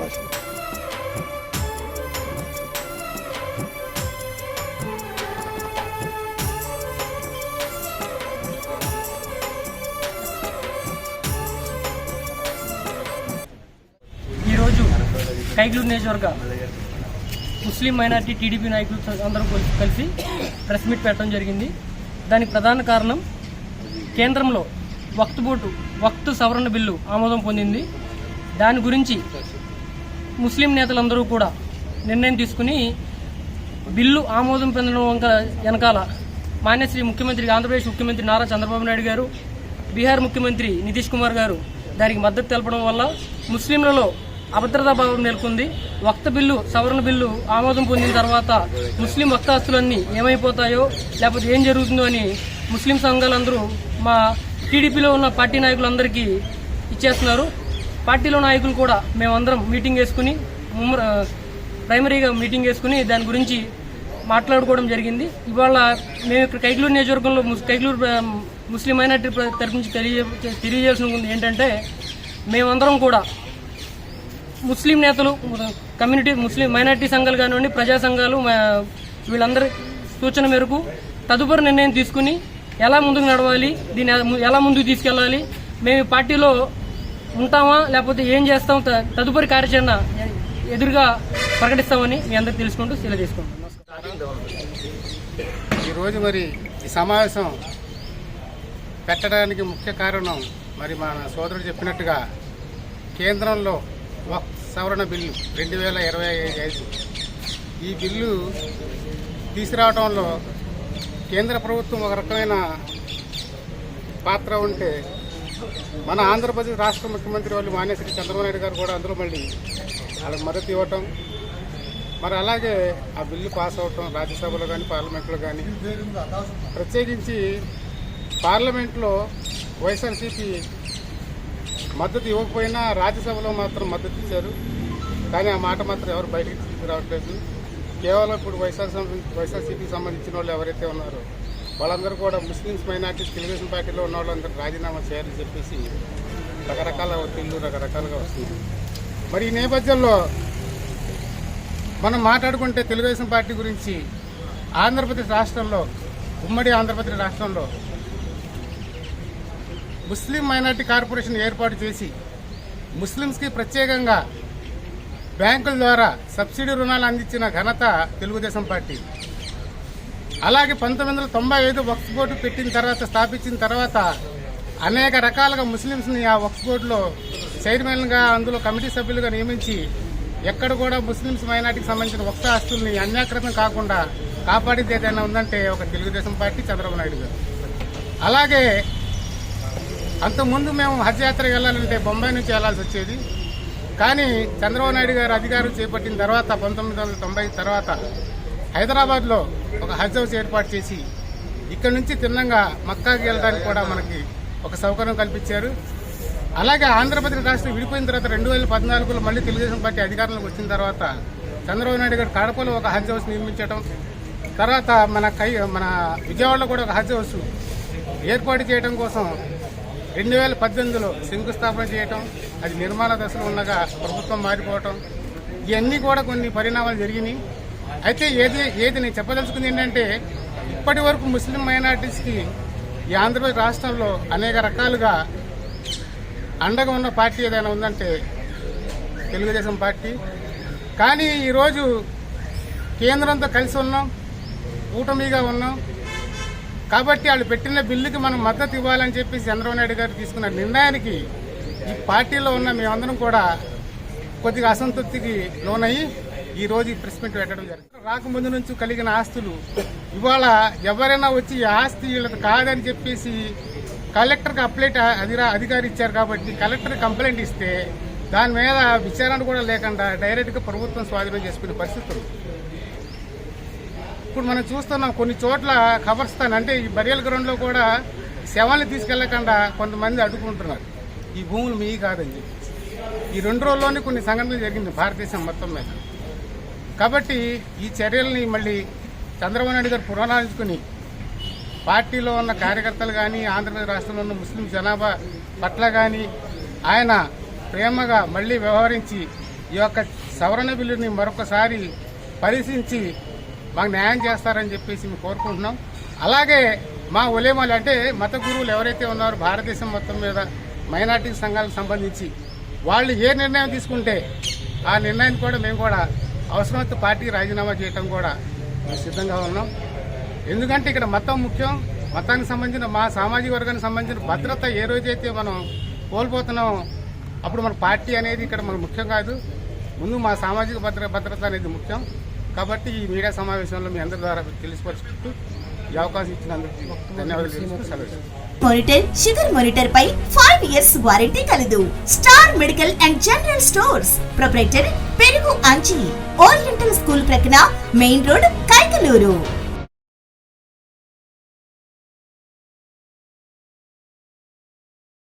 ధన్యవాదాలు ఈరోజు కైగ్లూరు నియోజకవర్గ ముస్లిం మైనార్టీ టీడీపీ నాయకులు అందరూ కలిసి ప్రెస్ మీట్ పెట్టడం జరిగింది. దానికి ప్రధాన కారణం కేంద్రంలో వక్త్ బోటు వక్త్ సవరణ బిల్లు ఆమోదం పొందింది. దాని గురించి ముస్లిం నేతలందరూ కూడా నిర్ణయం తీసుకుని బిల్లు ఆమోదం పొందడం వంక- వెనకాల మాన్యశ్రీ ముఖ్యమంత్రి ఆంధ్రప్రదేశ్ ముఖ్యమంత్రి నారా చంద్రబాబు నాయుడు గారు బీహార్ ముఖ్యమంత్రి నితీష్ కుమార్ గారు దానికి మద్దతు తెలపడం వల్ల ముస్లింలలో అభద్రతా భావం నెలకొంది. వక్త బిల్లు సవరణ బిల్లు ఆమోదం పొందిన తర్వాత ముస్లిం వక్తాస్తులన్నీ ఏమైపోతాయో లేకపోతే ఏం జరుగుతుందో అని ముస్లిం సంఘాలందరూ మా టీడీపీలో ఉన్న పార్టీ నాయకులందరికీ ఇచ్చేస్తున్నారు. పార్టీలో నాయకులు కూడా మేమందరం మీటింగ్ వేసుకుని ముమ్మర ప్రైమరీగా మీటింగ్ వేసుకుని దాని గురించి మాట్లాడుకోవడం జరిగింది. ఇవాళ మేము ఇక్కడ కైకలూరు నియోజకవర్గంలో ముస్- కైకలూరు ముస్లిం మైనార్టీ ప్ర- తరపు నుంచి తెలియ తెలియజేసిన ఏంటంటే మేమందరం కూడా ముస్లిం నేతలు కమ్యూనిటీ ముస్లిం మైనార్టీ సంఘాలు కానివ్వండి ప్రజా సంఘాలు వీళ్ళందరి సూచన మేరకు తదుపరి నిర్ణయం తీసుకుని ఎలా ముందుకు నడవాలి దీన్ని ఎలా ముందుకు తీసుకెళ్ళాలి మేము పార్టీలో ఉంటామా? లేకపోతే ఏం చేస్తాం? తదుపరి కార్యాచరణ ఎదురుగా ప్రకటిస్తామని మీ అందరికి తెలుసుకుంటూ సీల తీసుకుంటాం ఈరోజు మరి ఈ సమావేశం పెట్టడానికి ముఖ్య కారణం మరి మన సోదరుడు చెప్పినట్టుగా కేంద్రంలో వక్ఫ్ సవరణ బిల్లు రెండు వేల ఇరవై ఐదు. ఈ బిల్లు తీసుకురావడంలో కేంద్ర ప్రభుత్వం ఒక రకమైన పాత్ర ఉంటే మన ఆంధ్రప్రదేశ్ రాష్ట్ర ముఖ్యమంత్రి వాళ్ళు మానేశ్వరి చంద్రబాబు గారు కూడా అందులో మళ్ళీ వాళ్ళకి మద్దతు ఇవ్వటం. మరి అలాగే ఆ బిల్లు పాస్ అవటం రాజ్యసభలో కానీ పార్లమెంట్లో కానీ ప్రత్యేకించి పార్లమెంట్లో వైఎస్ఆర్సీపీ మద్దతు ఇవ్వకపోయినా రాజ్యసభలో మాత్రం మద్దతు ఇచ్చారు. కానీ ఆ మాట మాత్రం ఎవరు బయటికి తీసుకురావట్లేదు. కేవలం ఇప్పుడు వైఎస్ఆర్ వైఎస్ఆర్సీపీకి సంబంధించిన వాళ్ళు ఎవరైతే ఉన్నారో వాళ్ళందరూ కూడా ముస్లిమ్స్ మైనార్టీస్ తెలుగుదేశం పార్టీలో ఉన్న వాళ్ళందరూ రాజీనామా చేయాలని చెప్పేసి రకరకాల ఒత్తిళ్ళు రకరకాలుగా వస్తుంది మరి ఈ నేపథ్యంలో మనం మాట్లాడుకుంటే తెలుగుదేశం పార్టీ గురించి ఆంధ్రప్రదేశ్ రాష్ట్రంలో ఉమ్మడి ఆంధ్రప్రదేశ్ రాష్ట్రంలో ముస్లిం మైనార్టీ కార్పొరేషన్ ఏర్పాటు చేసి ముస్లింస్కి ప్రత్యేకంగా బ్యాంకుల ద్వారా సబ్సిడీ రుణాలు అందించిన ఘనత తెలుగుదేశం పార్టీ. అలాగే పంతొమ్మిది వందల తొంభై ఐదు వక్ఫ్ బోర్డు పెట్టిన తర్వాత స్థాపించిన తర్వాత అనేక రకాలుగా ముస్లిమ్స్ని ఆ వక్ఫ్ బోర్డులో చైర్మన్గా అందులో కమిటీ సభ్యులుగా నియమించి ఎక్కడ కూడా ముస్లింస్ మైనార్టీకి సంబంధించిన వక్త ఆస్తుల్ని అన్యాకృతం కాకుండా కాపాడింది ఏదైనా ఉందంటే ఒక తెలుగుదేశం పార్టీ చంద్రబాబు నాయుడు గారు. అలాగే అంతకుముందు మేము హజ్ యాత్ర వెళ్ళాలంటే బొంబాయి నుంచి వెళ్ళాల్సి వచ్చేది. కానీ చంద్రబాబు నాయుడు గారు అధికారం చేపట్టిన తర్వాత పంతొమ్మిది వందల తొంభై తర్వాత హైదరాబాద్లో ఒక హజ్ హౌస్ ఏర్పాటు చేసి ఇక్కడ నుంచి తిన్నంగా మక్కాకి వెళ్ళడానికి కూడా మనకి ఒక సౌకర్యం కల్పించారు. అలాగే ఆంధ్రప్రదేశ్ రాష్ట్రం విడిపోయిన తర్వాత రెండు వేల పద్నాలుగులో మళ్ళీ తెలుగుదేశం పార్టీ అధికారంలోకి వచ్చిన తర్వాత చంద్రబాబు నాయుడు గారు కడపలో ఒక హజ్ హౌస్ నిర్మించడం తర్వాత మన కై మన విజయవాడలో కూడా ఒక హజ్ హౌస్ ఏర్పాటు చేయడం కోసం రెండు వేల పద్దెనిమిదిలో శంకుస్థాపన చేయటం అది నిర్మాణ దశలో ఉండగా ప్రభుత్వం మారిపోవటం ఇవన్నీ కూడా కొన్ని పరిణామాలు జరిగినాయి. అయితే ఏది ఏది నేను చెప్పదలుచుకుంది ఏంటంటే ఇప్పటి వరకు ముస్లిం మైనార్టీస్కి ఈ ఆంధ్రప్రదేశ్ రాష్ట్రంలో అనేక రకాలుగా అండగా ఉన్న పార్టీ ఏదైనా ఉందంటే తెలుగుదేశం పార్టీ. కానీ ఈరోజు కేంద్రంతో కలిసి ఉన్నాం కూటమిగా ఉన్నాం. కాబట్టి వాళ్ళు పెట్టిన బిల్లుకి మనం మద్దతు ఇవ్వాలని చెప్పి చంద్రబాబు నాయుడు గారు తీసుకున్న నిర్ణయానికి ఈ పార్టీలో ఉన్న మేమందరం కూడా కొద్దిగా అసంతృప్తికి లోనయ్యి ఈ రోజు ఈ ప్రెస్ మీట్ పెట్టడం జరిగింది. రాకముందు నుంచి కలిగిన ఆస్తులు ఇవాళ ఎవరైనా వచ్చి ఈ ఆస్తి వీళ్ళది కాదని చెప్పేసి కలెక్టర్కి అప్లైట్ అధిరా అధికారి ఇచ్చారు కాబట్టి కలెక్టర్ కంప్లైంట్ ఇస్తే దాని మీద విచారణ కూడా లేకుండా డైరెక్ట్గా ప్రభుత్వం స్వాధీనం చేసుకునే పరిస్థితులు ఇప్పుడు మనం చూస్తున్నాం కొన్ని చోట్ల ఖబర్స్థాన్ అంటే ఈ బరియల్ గ్రౌండ్లో కూడా శవాన్ని తీసుకెళ్ళకుండా కొంతమంది అడ్డుకుంటున్నారు. ఈ భూములు మీ కాదని చెప్పి ఈ రెండు రోజుల్లోనే కొన్ని సంఘటనలు జరిగింది భారతదేశం మొత్తం మీద. కాబట్టి ఈ చర్యల్ని మళ్ళీ చంద్రబాబు నాయుడు గారు పునరాలించుకుని పార్టీలో ఉన్న కార్యకర్తలు కానీ ఆంధ్రప్రదేశ్ రాష్ట్రంలో ఉన్న ముస్లిం జనాభా పట్ల కానీ ఆయన ప్రేమగా మళ్ళీ వ్యవహరించి ఈ యొక్క సవరణ బిల్లుని మరొకసారి పరిశీలించి మాకు న్యాయం చేస్తారని చెప్పేసి మేము కోరుకుంటున్నాం. అలాగే మా ఉలేమాలు అంటే మత గురువులు ఎవరైతే ఉన్నారో భారతదేశం మొత్తం మీద మైనార్టీ సంఘాలకు సంబంధించి వాళ్ళు ఏ నిర్ణయం తీసుకుంటే ఆ నిర్ణయాన్ని కూడా మేము కూడా అవసరమైతే పార్టీకి రాజీనామా చేయటం కూడా సిద్ధంగా ఉన్నాం. ఎందుకంటే ఇక్కడ మతం ముఖ్యం. మతానికి సంబంధించిన మా సామాజిక వర్గానికి సంబంధించిన భద్రత ఏ రోజైతే మనం కోల్పోతున్నామో అప్పుడు మన పార్టీ అనేది ఇక్కడ మనకు ముఖ్యం కాదు. ముందు మా సామాజిక భద్ర భద్రత అనేది ముఖ్యం. కాబట్టి ఈ మీడియా సమావేశంలో మీ అందరి ద్వారా తెలిసిపరుచుకుంటూ ఈ అవకాశం ఇచ్చినందుకు ధన్యవాదాలు సెలవు మానిటర్ షుగర్ మానిటర్ పై ఫైవ్ ఇయర్స్ వారంటీ కలదు. Star medical and general stores proprietor పెరుగు అంచి ఓరియంటల్ స్కూల్ ప్రక్కన మెయిన్ రోడ్ కైకలూరు